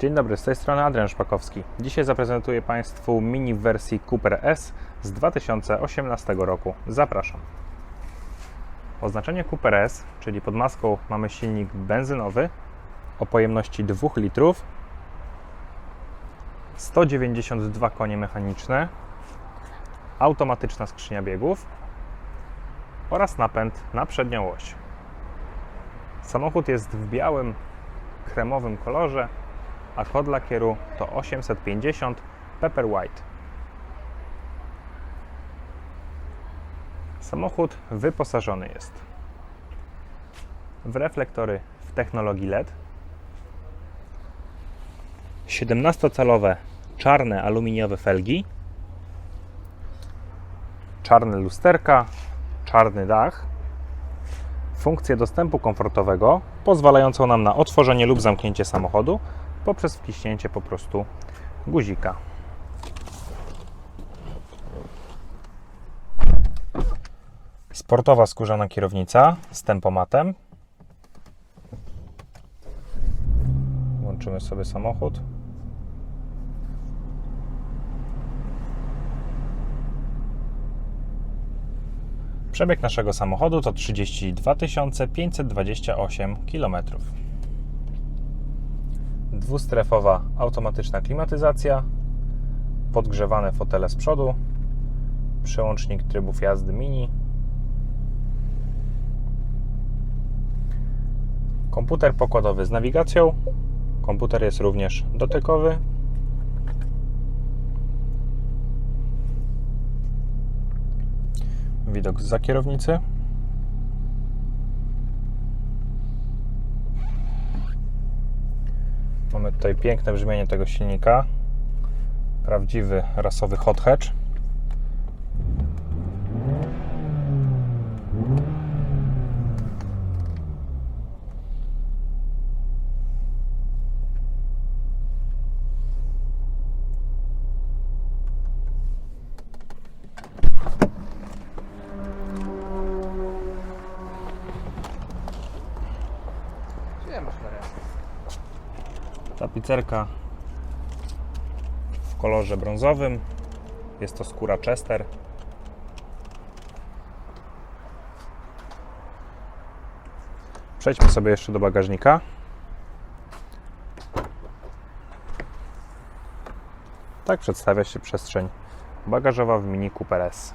Dzień dobry, z tej strony Adrian Szpakowski. Dzisiaj zaprezentuję Państwu mini w wersji Cooper S z 2018 roku. Zapraszam. Oznaczenie Cooper S, czyli pod maską mamy silnik benzynowy o pojemności 2 litrów, 192 konie mechaniczne, automatyczna skrzynia biegów oraz napęd na przednią oś. Samochód jest w białym, kremowym kolorze, a kod lakieru to 850 Pepper White. Samochód wyposażony jest w reflektory w technologii LED, 17-calowe czarne aluminiowe felgi, czarne lusterka, czarny dach, funkcję dostępu komfortowego pozwalającą nam na otworzenie lub zamknięcie samochodu poprzez wciśnięcie po prostu guzika. Sportowa skórzana kierownica z tempomatem. Włączymy sobie samochód. Przebieg naszego samochodu to 32 528 km. Dwustrefowa automatyczna klimatyzacja, podgrzewane fotele z przodu, przełącznik trybów jazdy mini, komputer pokładowy z nawigacją, komputer jest również dotykowy, widok z kierownicy. Mamy tutaj piękne brzmienie tego silnika. Prawdziwy rasowy hot hatch. Tapicerka w kolorze brązowym. Jest to skóra Chester. Przejdźmy sobie jeszcze do bagażnika. Tak przedstawia się przestrzeń bagażowa w Mini Cooper S.